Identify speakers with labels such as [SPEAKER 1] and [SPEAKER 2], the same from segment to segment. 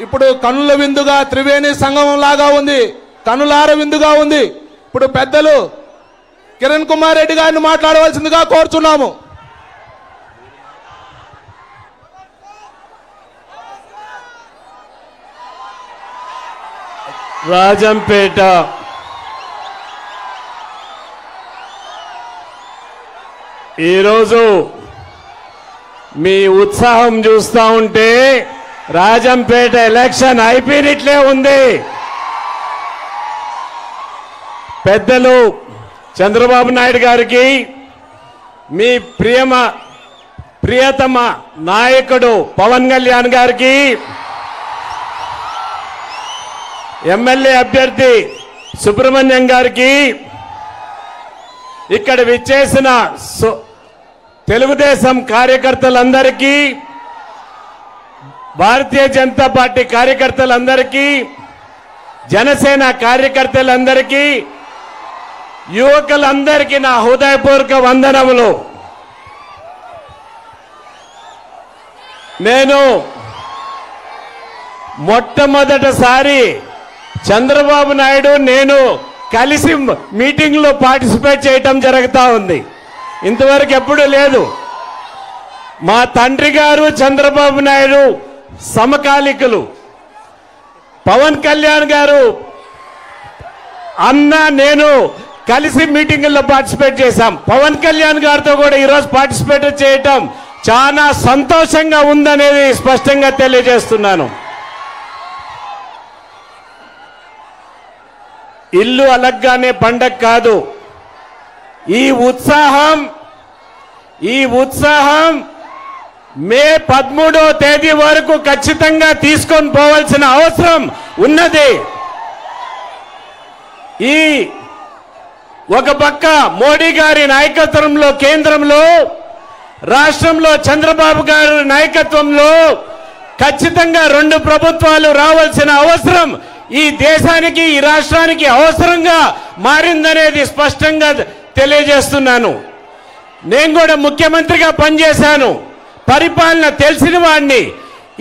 [SPEAKER 1] ఇప్పుడు కనుల విందుగా త్రివేణి సంగమం లాగా ఉంది. కనులార విందుగా ఉంది. ఇప్పుడు పెద్దలు కిరణ్ కుమార్ రెడ్డి గారిని మాట్లాడవలసిందిగా కోరుచున్నాము.
[SPEAKER 2] రాజంపేట. ఈరోజు మీ ఉత్సాహం చూస్తా ఉంటే రాజంపేట ఎలక్షన్ అయిపోయినట్లే ఉంది. పెద్దలు చంద్రబాబు నాయుడు గారికి మీ ప్రియమ ప్రియతమ నాయకుడు పవన్ కళ్యాణ్ గారికి ఎమ్మెల్యే అభ్యర్థి సుబ్రహ్మణ్యం గారికి ఇక్కడ విచ్చేసిన తెలుగుదేశం కార్యకర్తలందరికీ భారతీయ జనతా పార్టీ కార్యకర్తలందరికీ జనసేన కార్యకర్తలందరికీ యువకులందరికీ నా హృదయపూర్వక వందనములు. నేను మొట్టమొదటిసారి చంద్రబాబు నాయుడు నేను కలిసి మీటింగ్లో పార్టిసిపేట్ చేయటం జరుగుతూ ఉంది. ఇంతవరకు ఎప్పుడూ లేదు. మా తండ్రి గారు చంద్రబాబు నాయుడు సమకాలికులు. పవన్ కళ్యాణ్ గారు అన్న నేను కలిసి మీటింగుల్లో పార్టిసిపేట్ చేశాం. పవన్ కళ్యాణ్ గారితో కూడా ఈరోజు పార్టిసిపేట్ చేయటం చాలా సంతోషంగా ఉందనేది స్పష్టంగా తెలియజేస్తున్నాను. ఇల్లు అలగ్గానే పండగ కాదు. ఈ ఉత్సాహం ఈ ఉత్సాహం మే పదమూడో తేదీ వరకు ఖచ్చితంగా తీసుకొని పోవాల్సిన అవసరం ఉన్నది. ఈ ఒక పక్క మోడీ గారి నాయకత్వంలో కేంద్రంలో రాష్ట్రంలో చంద్రబాబు గారి నాయకత్వంలో ఖచ్చితంగా రెండు ప్రభుత్వాలు రావాల్సిన అవసరం ఈ దేశానికి ఈ రాష్ట్రానికి అవసరంగా మారిందనేది స్పష్టంగా తెలియజేస్తున్నాను. నేను కూడా ముఖ్యమంత్రిగా పనిచేశాను. పరిపాలన తెలిసిన వాడిని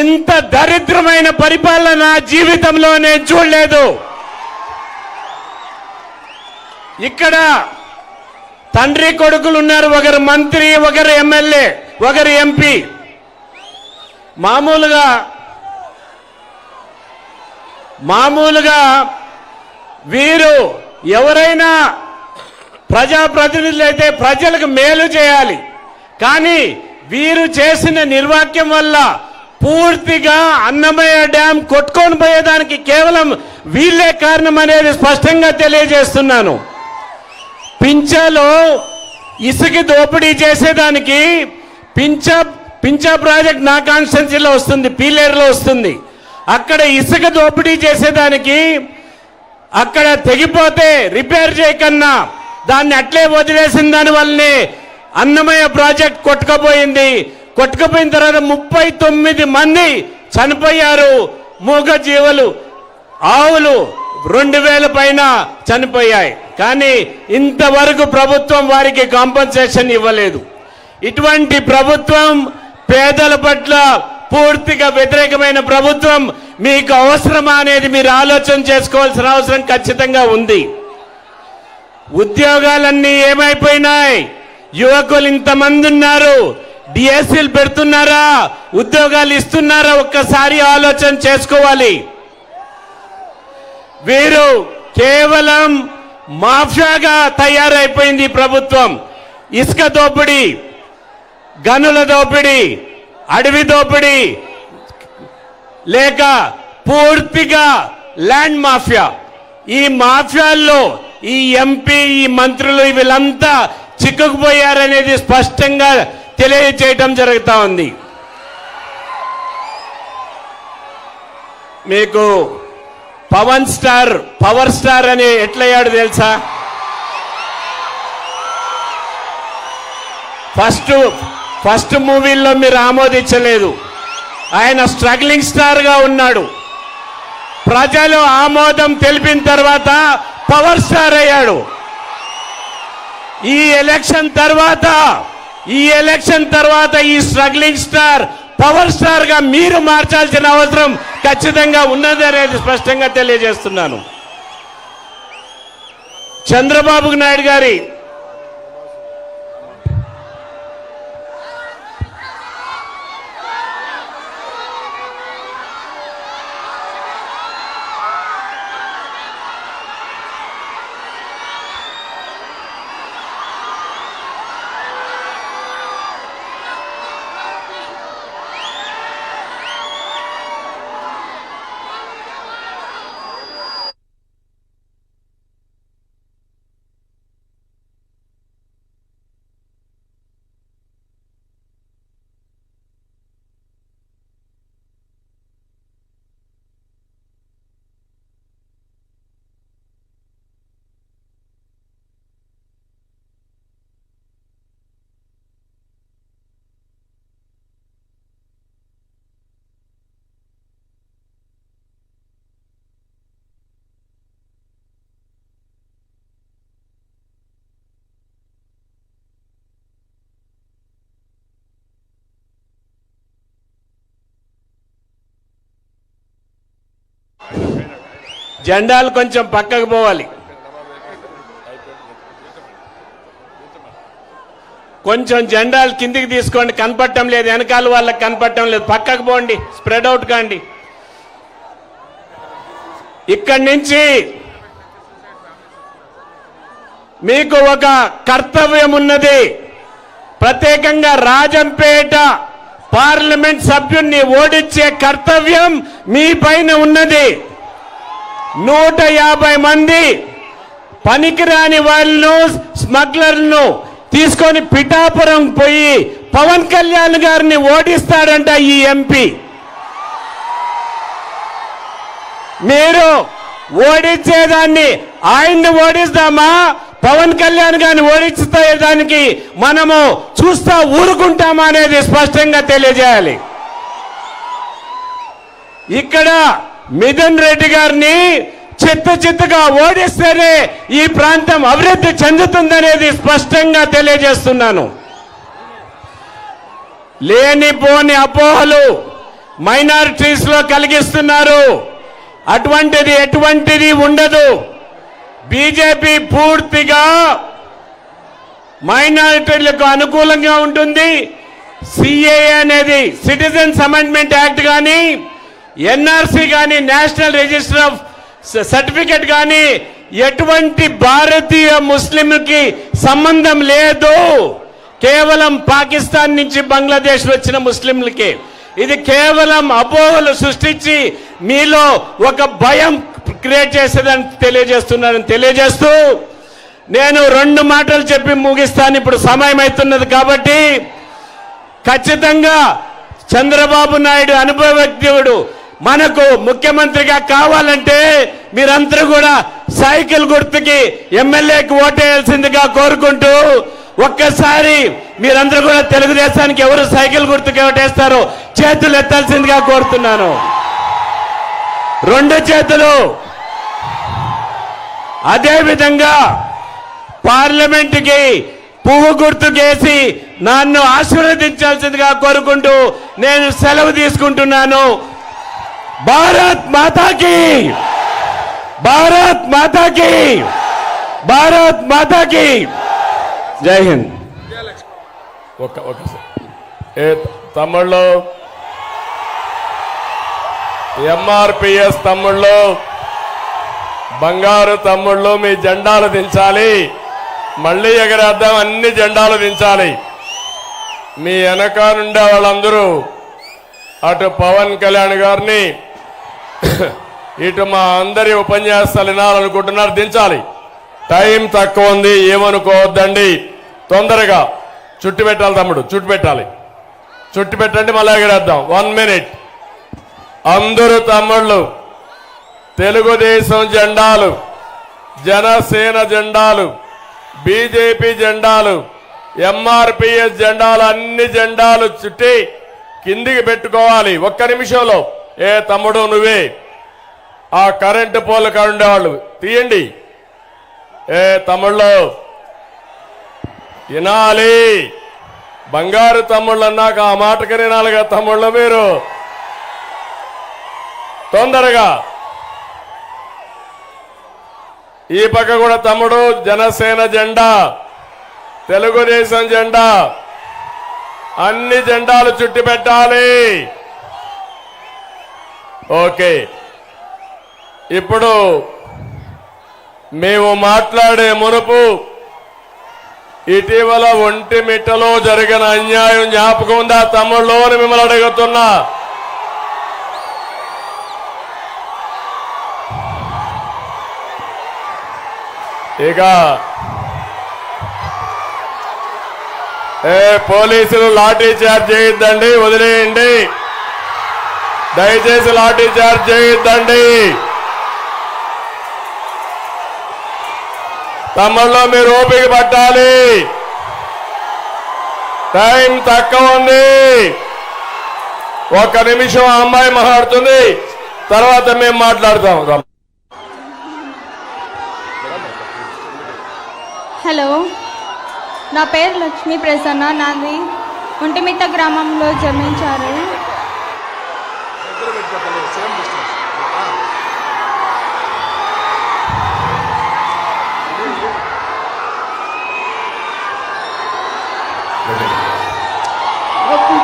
[SPEAKER 2] ఇంత దరిద్రమైన పరిపాలన నా జీవితంలో నేను చూడలేదు. ఇక్కడ తండ్రి కొడుకులు ఉన్నారు ఒకరు మంత్రి ఒకరు ఎమ్మెల్యే ఒకరు ఎంపీ. మామూలుగా మామూలుగా వీరు ఎవరైనా ప్రజాప్రతినిధులు అయితే ప్రజలకు మేలు చేయాలి. కానీ వీరు చేసిన నిర్వాక్యం వల్ల పూర్తిగా అన్నమయ్య డ్యాం కొట్టుకొని పోయేదానికి కేవలం వీళ్ళే కారణం అనేది స్పష్టంగా తెలియజేస్తున్నాను. పింఛలో ఇసుక దోపిడీ చేసేదానికి పింఛ పింఛ ప్రాజెక్ట్ నా కాన్స్టెన్సీలో వస్తుంది పీలేరులో వస్తుంది. అక్కడ ఇసుక దోపిడీ చేసేదానికి అక్కడ తెగిపోతే రిపేర్ చేయకన్నా దాన్ని అట్లే వదిలేసిన దాని వల్లనే అన్నమయ్య ప్రాజెక్ట్ కొట్టుకపోయింది. కొట్టుకుపోయిన తర్వాత ముప్పై తొమ్మిది మంది చనిపోయారు. మూగ జీవులు ఆవులు రెండు వేల పైన చనిపోయాయి. కానీ ఇంతవరకు ప్రభుత్వం వారికి కాంపన్సేషన్ ఇవ్వలేదు. ఇటువంటి ప్రభుత్వం పేదల పట్ల పూర్తిగా వ్యతిరేకమైన ప్రభుత్వం మీకు అవసరమా అనేది మీరు ఆలోచన చేసుకోవాల్సిన అవసరం ఖచ్చితంగా ఉంది. ఉద్యోగాలన్నీ ఏమైపోయినాయి? యువకులు ఇంతమంది ఉన్నారు డిఎస్సీలు పెడుతున్నారా? ఉద్యోగాలు ఇస్తున్నారా? ఒక్కసారి ఆలోచన చేసుకోవాలి. వీరు కేవలం మాఫియాగా తయారైపోయింది ప్రభుత్వం. ఇసుక దోపిడీ గనుల దోపిడీ అడవి దోపిడీ లేక పూర్తిగా ల్యాండ్ మాఫియా. ఈ మాఫియాల్లో ఈ ఎంపీ ఈ మంత్రులు వీళ్ళంతా చిక్కుకుపోయారనేది స్పష్టంగా తెలియజేయటం జరుగుతూ ఉంది. మీకు పవన్ స్టార్ పవర్ స్టార్ అని ఎట్లయ్యాడు తెలుసా? ఫస్ట్ ఫస్ట్ మూవీల్లో మీరు ఆమోదించలేదు. ఆయన స్ట్రగ్లింగ్ స్టార్గా ఉన్నాడు. ప్రజలు ఆమోదం తెలిపిన తర్వాత పవర్ స్టార్ అయ్యాడు. ఈ ఎలక్షన్ తర్వాత ఈ ఎలక్షన్ తర్వాత ఈ స్ట్రగ్లింగ్ స్టార్ పవర్ స్టార్గా మీరు మార్చాల్సిన అవసరం ఖచ్చితంగా ఉన్నది అనేది స్పష్టంగా తెలియజేస్తున్నాను. చంద్రబాబు నాయుడు గారి జెండాలు కొంచెం పక్కకు పోవాలి. కొంచెం జెండాలు కిందికి తీసుకోండి కనపడటం లేదు వెనకాల వాళ్ళకి కనపడటం లేదు. పక్కకు పోండి స్ప్రెడ్ అవుట్ కాండి. ఇక్కడి నుంచి మీకు ఒక కర్తవ్యం ఉన్నది. ప్రత్యేకంగా రాజంపేట పార్లమెంట్ సభ్యుణ్ణి ఓడించే కర్తవ్యం మీ పైన ఉన్నది. నూట యాభై మంది పనికిరాని వాళ్ళను స్మగ్లర్లను తీసుకొని పిఠాపురం పోయి పవన్ కళ్యాణ్ గారిని ఓడిస్తాడంట ఈ ఎంపీ. మీరు ఓడించేదాన్ని ఆయన్ని ఓడిస్తామా? పవన్ కళ్యాణ్ గారిని ఓడించేదానికి మనము చూస్తా ఊరుకుంటామా అనేది స్పష్టంగా తెలియజేయాలి. ఇక్కడ మిథున్ రెడ్డి గారిని చిత్త చిత్తగా ఓడిస్తేనే ఈ ప్రాంతం అభివృద్ధి చెందుతుందనేది స్పష్టంగా తెలియజేస్తున్నాను. లేనిపోని అపోహలు మైనారిటీస్లో కలిగిస్తున్నారు. అటువంటిది ఎటువంటిది ఉండదు. బీజేపీ పూర్తిగా మైనారిటీలకు అనుకూలంగా ఉంటుంది. సిఏఏ అనేది సిటిజన్స్ అమెండ్మెంట్ యాక్ట్ కానీ ఎన్ఆర్సి కానీ నేషనల్ రిజిస్టర్ ఆఫ్ సర్టిఫికెట్ కానీ ఎటువంటి భారతీయ ముస్లింకి సంబంధం లేదు. కేవలం పాకిస్తాన్ నుంచి బంగ్లాదేశ్ వచ్చిన ముస్లింలకి. ఇది కేవలం అపోహలు సృష్టించి మీలో ఒక భయం క్రియేట్ చేసేదని తెలియజేస్తున్నానని తెలియజేస్తూ నేను రెండు మాటలు చెప్పి ముగిస్తాను. ఇప్పుడు సమయం అవుతున్నది కాబట్టి ఖచ్చితంగా చంద్రబాబు నాయుడు అనుభవజ్ఞుడు. మనకు ముఖ్యమంత్రిగా కావాలంటే మీరందరూ కూడా సైకిల్ గుర్తుకి ఎమ్మెల్యేకి ఓటేయాల్సిందిగా కోరుకుంటూ ఒక్కసారి మీరందరూ కూడా తెలుగుదేశానికి ఎవరు సైకిల్ గుర్తుకి ఓటేస్తారో చేతులు ఎత్తాల్సిందిగా కోరుతున్నాను. రెండు చేతులు. అదేవిధంగా పార్లమెంటుకి పువ్వు గుర్తుకేసి నన్ను ఆశీర్వదించాల్సిందిగా కోరుకుంటూ నేను సెలవు తీసుకుంటున్నాను. భారత్ మాతాకి! భారత్ మాతాకి! భారత్ మాతాకి! జై హింద్.
[SPEAKER 3] ఒక ఒక ఏ తమ్ముళ్ళు? ఎంఆర్పిఎస్ తమ్ముళ్ళు? బంగారు తమ్ముళ్ళు మీ జెండాలు దించాలి. మళ్ళీ ఎగరేద్దాం అన్ని జెండాలు దించాలి. మీ వెనక నుండే వాళ్ళందరూ అటు పవన్ కళ్యాణ్ గారిని ఇటు మా అందరి ఉపన్యాసాలు వినాలనుకుంటున్నారు దించాలి. టైం తక్కువ ఉంది ఏమనుకోవద్దండి. తొందరగా చుట్టు పెట్టాలి తమ్ముడు చుట్టు పెట్టాలి. చుట్టు పెట్టండి మళ్ళీ ఎగరేద్దాం వన్ మినిట్ అందరూ తమ్ముళ్ళు తెలుగుదేశం జెండాలు జనసేన జెండాలు బీజేపీ జెండాలు ఎంఆర్పిఎస్ జెండాలు అన్ని జెండాలు చుట్టి కిందికి పెట్టుకోవాలి. ఒక్క నిమిషంలో. ఏ తమ్ముడు నువ్వే. ఆ కరెంటు పోల్ కాడ ఉండేవాళ్ళు. తీయండి. ఏ తమ్ముళ్ళు. వినాలి. బంగారు తమ్ముళ్ళు అన్నాక ఆ మాటకి వినాలిగా తమ్ముళ్ళు మీరు. తొందరగా. ఈ పక్క కూడా తమ్ముడు జనసేన జెండా. తెలుగుదేశం జెండా. అన్ని జెండాలు చుట్టి పెట్టాలి. ఓకే. ఇప్పుడు మేము మాట్లాడే మునుపు ఇటీవల ఒంటిమిట్టలో జరిగిన అన్యాయం జ్ఞాపకం ఉందా? తమ్ముళ్ళు అని మిమ్మల్ని అడుగుతున్నా. ఇక ఏ పోలీసులు లాఠీ చార్జ్ చేయొద్దండి వదిలేయండి. దయచేసి లాఠీ చార్జ్ చేయొద్దండి. తమ్ముళ్ళు మీరు ఓపిక పట్టాలి. టైం తక్కువ ఉంది. ఒక్క నిమిషం ఆ అమ్మాయి మాట్లాడుతుంది తర్వాత మేము మాట్లాడతాం.
[SPEAKER 4] హలో. నా పేరు లక్ష్మీ ప్రసన్న నాది ఒంటిమిట్ట గ్రామంలో జన్మించారు. ఒక-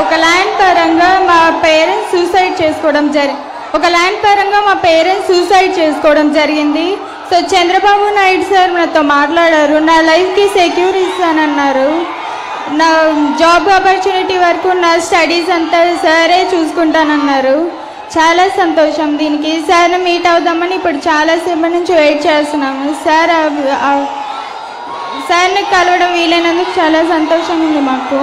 [SPEAKER 4] ఒక ల్యాండ్ పరంగా మా పేరెంట్స్ సూసైడ్ చేసుకోవడం జరి ఒక ల్యాండ్ పరంగా మా పేరెంట్స్ సూసైడ్ చేసుకోవడం జరిగింది. సో చంద్రబాబు నాయుడు సార్ నాతో మాట్లాడారు. నా లైఫ్కి సెక్యూర్ ఇస్తానన్నారు నా జాబ్ ఆపర్చునిటీ వరకు నా స్టడీస్ అంతా సరే చూసుకుంటానన్నారు. చాలా సంతోషం దీనికి. సార్ మీట్ అవుదామని ఇప్పుడు చాలాసేపు నుంచి వెయిట్ చేస్తున్నాము. సార్ సార్ని కలవడం వీలైనందుకు చాలా సంతోషం ఉంది మాకు.